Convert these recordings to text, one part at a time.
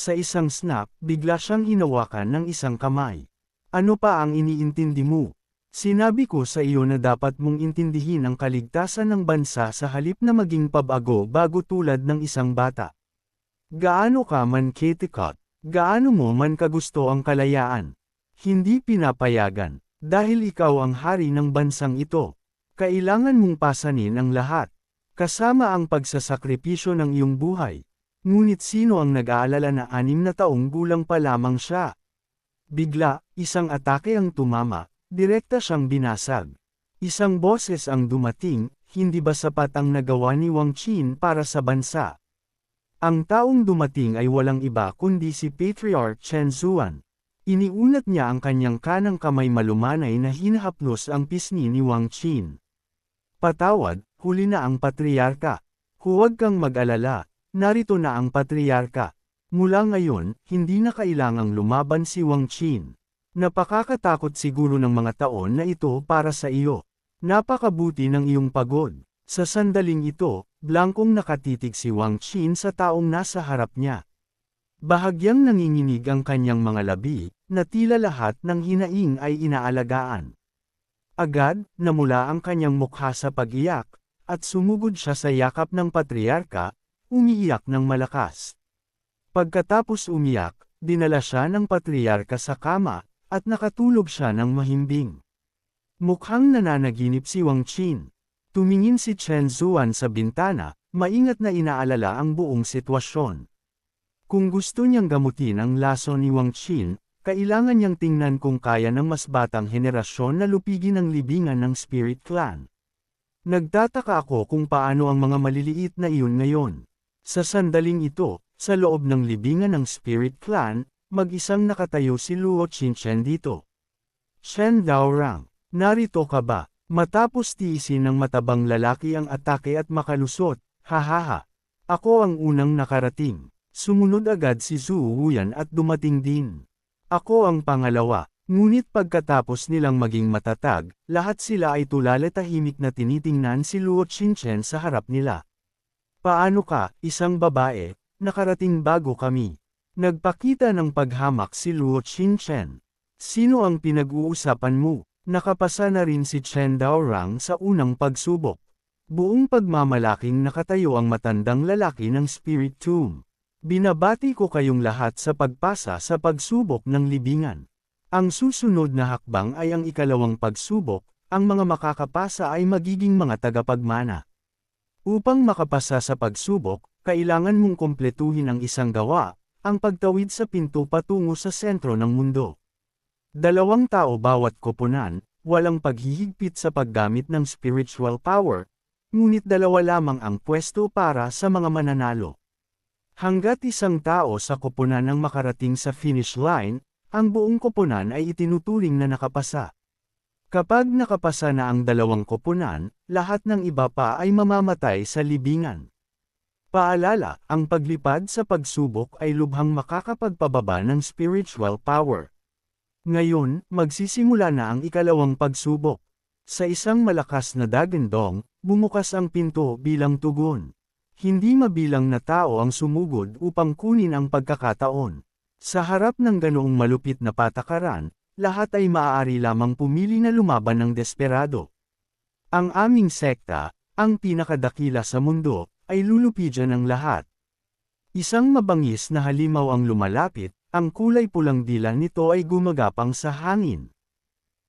Sa isang snap, bigla siyang hinawakan ng isang kamay. Ano pa ang iniintindi mo? Sinabi ko sa iyo na dapat mong intindihin ang kaligtasan ng bansa sa halip na maging pabago bago tulad ng isang bata. Gaano ka man kitikot, gaano mo man kagusto ang kalayaan. Hindi pinapayagan, dahil ikaw ang hari ng bansang ito. Kailangan mong pasanin ang lahat, kasama ang pagsasakripisyo ng iyong buhay. Ngunit sino ang nag-aalala na anim na taong gulang pa lamang siya? Bigla, isang atake ang tumama, direkta siyang binasag. Isang boses ang dumating, hindi ba sapat ang nagawa ni Wang Qin para sa bansa? Ang taong dumating ay walang iba kundi si Patriarch Chen Zuan. Iniunat niya ang kanyang kanang kamay malumanay na hinahaplos ang pisngi ni Wang Qin. Patawad, huli na ang patriarka. Huwag kang mag-alala, Narito na ang patriarka. Mula ngayon, hindi na kailangang lumaban si Wang Qin. Napakakatakot siguro ng mga taon na ito para sa iyo. Napakabuti ng iyong pagod. Sa sandaling ito, blangkong nakatitig si Wang Qin sa taong nasa harap niya. Bahagyang nanginginig ang kanyang mga labi, na tila lahat ng hinaing ay inaalagaan. Agad, namula ang kanyang mukha sa pag-iyak, at sumugod siya sa yakap ng patriarka, umiiyak ng malakas. Pagkatapos umiyak, dinala siya ng patriarka sa kama, at nakatulog siya ng mahimbing. Mukhang nananaginip si Wang Qin. Tumingin si Chen Zuan sa bintana, maingat na inaalala ang buong sitwasyon. Kung gusto niyang gamutin ang laso ni Wang Qin, kailangan niyang tingnan kung kaya ng mas batang henerasyon na lupigin ang libingan ng Spirit Clan. Nagtataka ako kung paano ang mga maliliit na iyon ngayon. Sa sandaling ito, sa loob ng libingan ng Spirit Clan, mag-isang nakatayo si Luo Chinchen dito. Shen Daorang, narito ka ba? Matapos tiisin ng matabang lalaki ang atake at makalusot, hahaha. Ako ang unang nakarating. Sumunod agad si Zhu Wuyan at dumating din. Ako ang pangalawa, ngunit pagkatapos nilang maging matatag, lahat sila ay tulala tahimik na tinitingnan si Luo Chinchen sa harap nila. Paano ka, isang babae, nakarating bago kami? Nagpakita ng paghamak si Luo Chinchen. Sino ang pinag-uusapan mo? Nakapasa na rin si Chen Daorang sa unang pagsubok. Buong pagmamalaking nakatayo ang matandang lalaki ng Spirit Tomb. Binabati ko kayong lahat sa pagpasa sa pagsubok ng libingan. Ang susunod na hakbang ay ang ikalawang pagsubok, ang mga makakapasa ay magiging mga tagapagmana. Upang makapasa sa pagsubok, kailangan mong kompletuhin ang isang gawa, ang pagtawid sa pinto patungo sa sentro ng mundo. Dalawang tao bawat koponan, walang paghihigpit sa paggamit ng spiritual power, ngunit dalawa lamang ang pwesto para sa mga mananalo. Hanggat isang tao sa koponan ang makarating sa finish line, ang buong koponan ay itinuturing na nakapasa. Kapag nakapasa na ang dalawang koponan, lahat ng iba pa ay mamamatay sa libingan. Paalala, ang paglipad sa pagsubok ay lubhang makakapagpababa ng spiritual power. Ngayon, magsisimula na ang ikalawang pagsubok. Sa isang malakas na dagandong, bumukas ang pinto bilang tugon. Hindi mabilang na tao ang sumugod upang kunin ang pagkakataon. Sa harap ng ganoong malupit na patakaran, lahat ay maaari lamang pumili na lumaban ng desperado. Ang aming sekta, ang pinakadakila sa mundo, ay lulupidyan ng lahat. Isang mabangis na halimaw ang lumalapit, ang kulay pulang dila nito ay gumagapang sa hangin.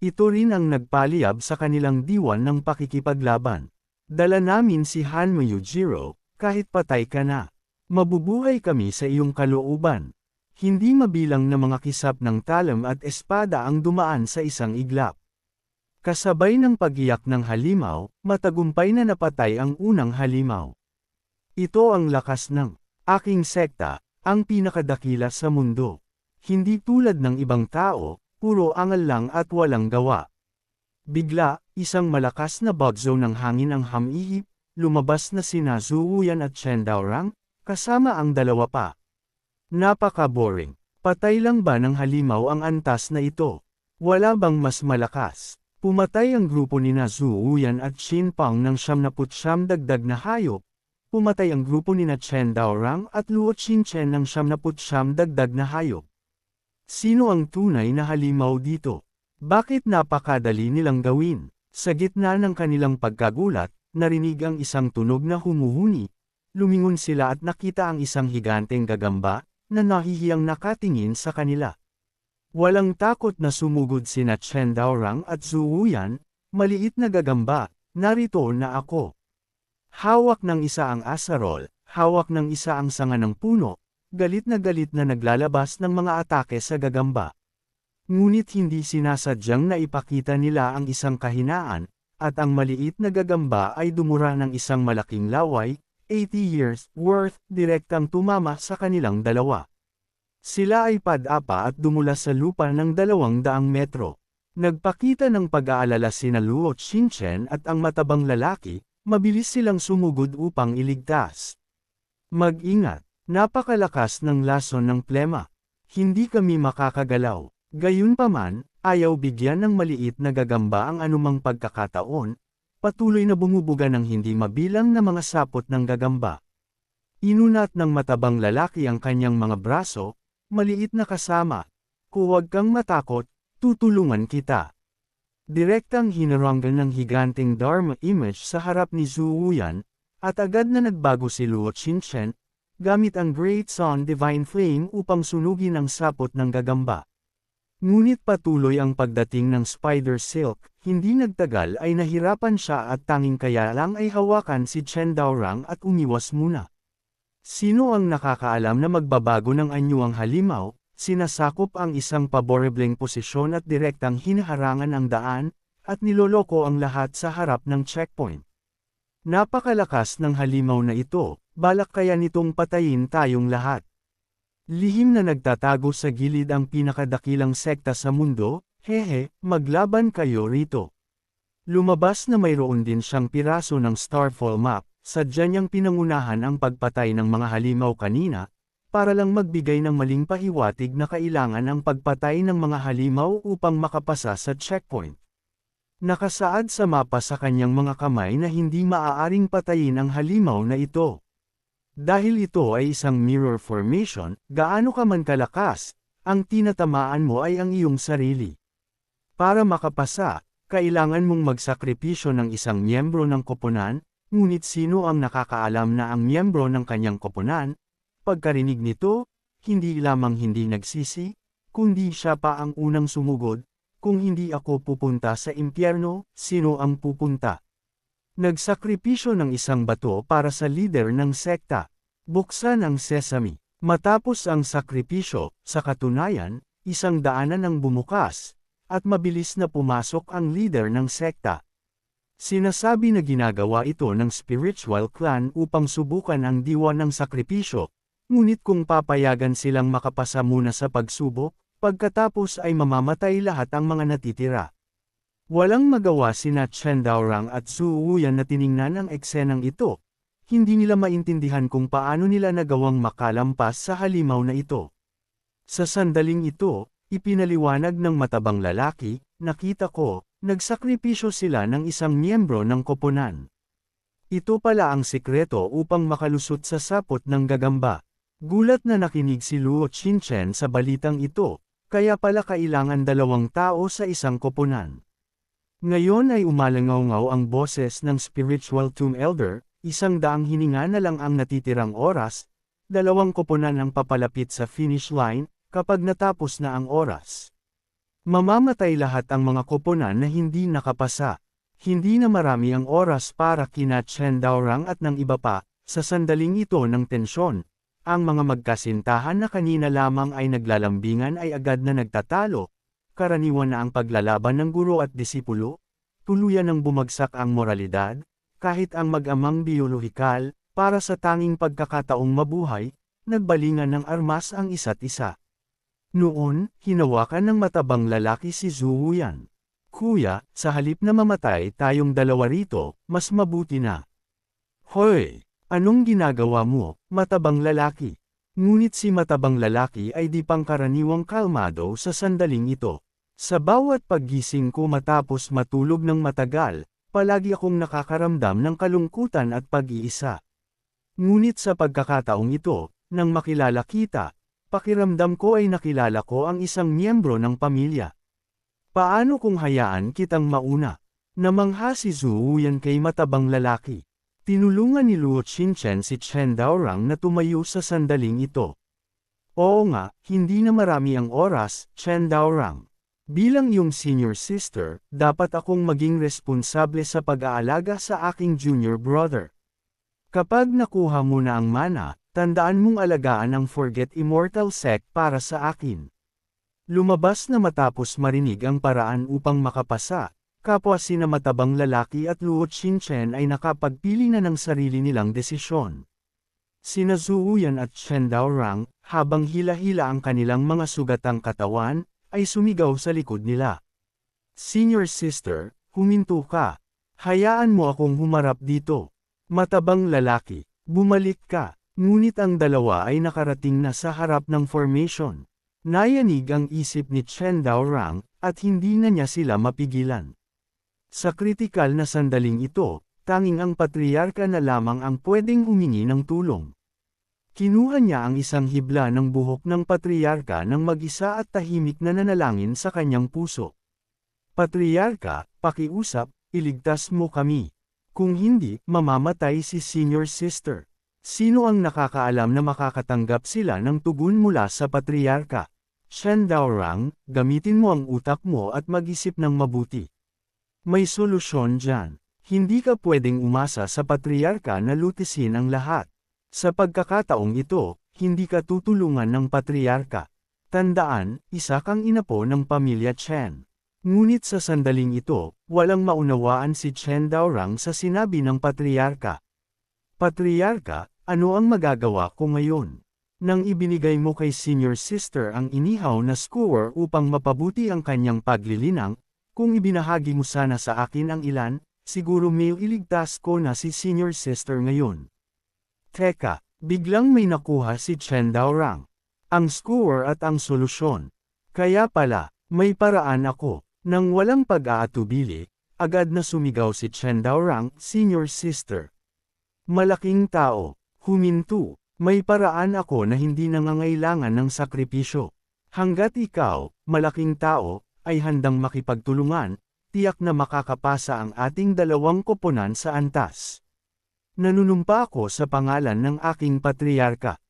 Ito rin ang nagpaliyab sa kanilang diwan ng pakikipaglaban. Dala namin si Hanmo Yujiro, kahit patay ka na. Mabubuhay kami sa iyong kalooban. Hindi mabilang na mga kisap ng talam at espada ang dumaan sa isang iglap. Kasabay ng pagiyak ng halimaw, matagumpay na napatay ang unang halimaw. Ito ang lakas ng aking sekta, ang pinakadakila sa mundo. Hindi tulad ng ibang tao, puro angal lang at walang gawa. Bigla, isang malakas na bagzo ng hangin ang hamihip, lumabas na sina Zuwuyan at Chendaurang, kasama ang dalawa pa. Napaka-boring. Patay lang ba ng halimaw ang antas na ito? Wala bang mas malakas? Pumatay ang grupo ni Nazu Uyan at Shin Pang ng siyam dagdag na hayop, pumatay ang grupo ni Chen Daorang at Luo Chinchen ng siyam na putsyam dagdag na hayop. Sino ang tunay na halimaw dito? Bakit napakadali nilang gawin? Sa gitna ng kanilang pagkagulat, narinig ang isang tunog na humuhuni. Lumingon sila at nakita ang isang higanteng gagamba, na nahihiyang nakatingin sa kanila. Walang takot na sumugod sina Chen Daorang at Zhu Wuyan, maliit na gagamba, narito na ako. Hawak ng isa ang asarol, hawak ng isa ang sanga ng puno, galit na galit na naglalabas ng mga atake sa gagamba. Ngunit hindi sinasadyang na ipakita nila ang isang kahinaan, at ang maliit na gagamba ay dumura ng isang malaking laway, 80 years worth, direktang tumama sa kanilang dalawa. Sila ay padapa at dumula sa lupa ng dalawang daang metro. Nagpakita ng pag-aalala sina Luo Chinchen at ang matabang lalaki, Mabilis silang sumugod upang iligtas. Mag-ingat, napakalakas ng lason ng plema. Hindi kami makakagalaw. Gayunpaman, ayaw bigyan ng maliit na gagamba ang anumang pagkakataon, patuloy na bumubuga ng hindi mabilang na mga sapot ng gagamba. Inunat ng matabang lalaki ang kanyang mga braso, maliit na kasama, huwag kang matakot, tutulungan kita. Direktang hinaranggan ng higanting Dharma image sa harap ni Zhu at agad na nagbago si Luo Qinshen, gamit ang Great Sun Divine Flame upang sunugin ang sapot ng gagamba. Ngunit patuloy ang pagdating ng Spider Silk, hindi nagtagal ay nahirapan siya at tanging kaya lang ay hawakan si Chen Daorang at umiwas muna. Sino ang nakakaalam na magbabago ng anyuang halimaw, Sinasakop ang isang paborebleng posisyon at direktang hinaharangan ang daan, at niloloko ang lahat sa harap ng checkpoint. Napakalakas ng halimaw na ito, balak kaya nitong patayin tayong lahat. Lihim na nagtatago sa gilid ang pinakadakilang sekta sa mundo, hehe, maglaban kayo rito. Lumabas na mayroon din siyang piraso ng Starfall map, sadya niyang pinangunahan ang pagpatay ng mga halimaw kanina, para lang magbigay ng maling pahiwatig na kailangan ang pagpatay ng mga halimaw upang makapasa sa checkpoint. Nakasaad sa mapa sa kanyang mga kamay na hindi maaaring patayin ang halimaw na ito. Dahil ito ay isang mirror formation, gaano ka man kalakas, ang tinatamaan mo ay ang iyong sarili. Para makapasa, kailangan mong magsakripisyo ng isang miyembro ng koponan, ngunit sino ang nakakaalam na ang miyembro ng kanyang koponan, Pagkarinig nito, hindi lamang hindi nagsisi, kundi siya pa ang unang sumugod, kung hindi ako pupunta sa impyerno, sino ang pupunta? Nagsakripisyo ng isang bato para sa leader ng sekta. Buksan ang sesame. Matapos ang sakripisyo, sa katunayan, isang daanan ang bumukas, at mabilis na pumasok ang leader ng sekta. Sinasabi na ginagawa ito ng spiritual clan upang subukan ang diwa ng sakripisyo, Ngunit kung papayagan silang makapasa muna sa pagsubok, pagkatapos ay mamamatay lahat ang mga natitira. Walang magawa sina Chen Daorang at Su Wuyan na tiningnan ang eksenang ito. Hindi nila maintindihan kung paano nila nagawang makalampas sa halimaw na ito. Sa sandaling ito, ipinaliwanag ng matabang lalaki, nakita ko, nagsakripisyo sila ng isang miyembro ng koponan. Ito pala ang sikreto upang makalusot sa sapot ng gagamba. Gulat na nakinig si Luo Chinchen sa balitang ito, kaya pala kailangan dalawang tao sa isang koponan. Ngayon ay umalangaw ang boses ng spiritual tomb elder, isang daang hininga na lang ang natitirang oras, dalawang koponan ang papalapit sa finish line, kapag natapos na ang oras. Mamamatay lahat ang mga koponan na hindi nakapasa. Hindi na marami ang oras para kina Chen Daorang at ng iba pa, sa sandaling ito ng tensyon, ang mga magkasintahan na kanina lamang ay naglalambingan ay agad na nagtatalo, karaniwan na ang paglalaban ng guro at disipulo, tuluyan ng bumagsak ang moralidad, kahit ang mag-amang biolohikal, para sa tanging pagkakataong mabuhay, nagbalingan ng armas ang isa't isa. Noon, hinawakan ng matabang lalaki si Zhu Wuyan. Kuya, sa halip na mamatay tayong dalawa rito, mas mabuti na. Hoy! Anong ginagawa mo, matabang lalaki? Ngunit si matabang lalaki ay di pangkaraniwang kalmado sa sandaling ito. Sa bawat paggising ko matapos matulog ng matagal, palagi akong nakakaramdam ng kalungkutan at pag-iisa. Ngunit sa pagkakataong ito, nang makilala kita, pakiramdam ko ay nakilala ko ang isang miyembro ng pamilya. Paano kung hayaan kitang mauna? Namangha si Zhu yan kay matabang lalaki. Tinulungan ni Luo Chinchen si Chen Daorang na tumayo sa sandaling ito. Oo nga, hindi na marami ang oras, Chen Daorang. Bilang iyong senior sister, dapat akong maging responsable sa pag-aalaga sa aking junior brother. Kapag nakuha mo na ang mana, tandaan mong alagaan ang Forget Immortal Sect para sa akin. Lumabas na matapos marinig ang paraan upang makapasa, kapwa sina matabang lalaki at Luo Chinchen ay nakapagpili na ng sarili nilang desisyon. Sina Zuuyan at Chen Daorang, habang hila-hila ang kanilang mga sugatang katawan, ay sumigaw sa likod nila. Senior sister, huminto ka. Hayaan mo akong humarap dito. Matabang lalaki, bumalik ka. Ngunit ang dalawa ay nakarating na sa harap ng formation. Nayanig ang isip ni Chen Daorang, at hindi na niya sila mapigilan. Sa kritikal na sandaling ito, tanging ang patriarka na lamang ang pwedeng humingi ng tulong. Kinuha niya ang isang hibla ng buhok ng patriarka ng mag-isa at tahimik na nanalangin sa kanyang puso. Patriarka, pakiusap, iligtas mo kami. Kung hindi, mamamatay si senior sister. Sino ang nakakaalam na makakatanggap sila ng tugon mula sa patriarka? Shen Daorang, gamitin mo ang utak mo at mag-isip ng mabuti. May solusyon dyan. Hindi ka pwedeng umasa sa patriarka na lutisin ang lahat. Sa pagkakataong ito, hindi ka tutulungan ng patriarka. Tandaan, isa kang inapo ng pamilya Chen. Ngunit sa sandaling ito, walang maunawaan si Chen Daorang sa sinabi ng patriarka. Patriarka, ano ang magagawa ko ngayon? Nang ibinigay mo kay senior sister ang inihaw na skewer upang mapabuti ang kanyang paglilinang, kung ibinahagi mo sana sa akin ang ilan, siguro may iligtas ko na si senior sister ngayon. Teka, biglang may nakuha si Chen Daorang. Ang skewer at ang solusyon. Kaya pala, may paraan ako. Nang walang pag-aatubili, agad na sumigaw si Chen Daorang, senior sister. Malaking tao, huminto, may paraan ako na hindi nangangailangan ng sakripisyo. Hanggat ikaw, malaking tao, ay handang makipagtulungan, tiyak na makakapasa ang ating dalawang koponan sa antas. Nanunumpa ako sa pangalan ng aking patriarka.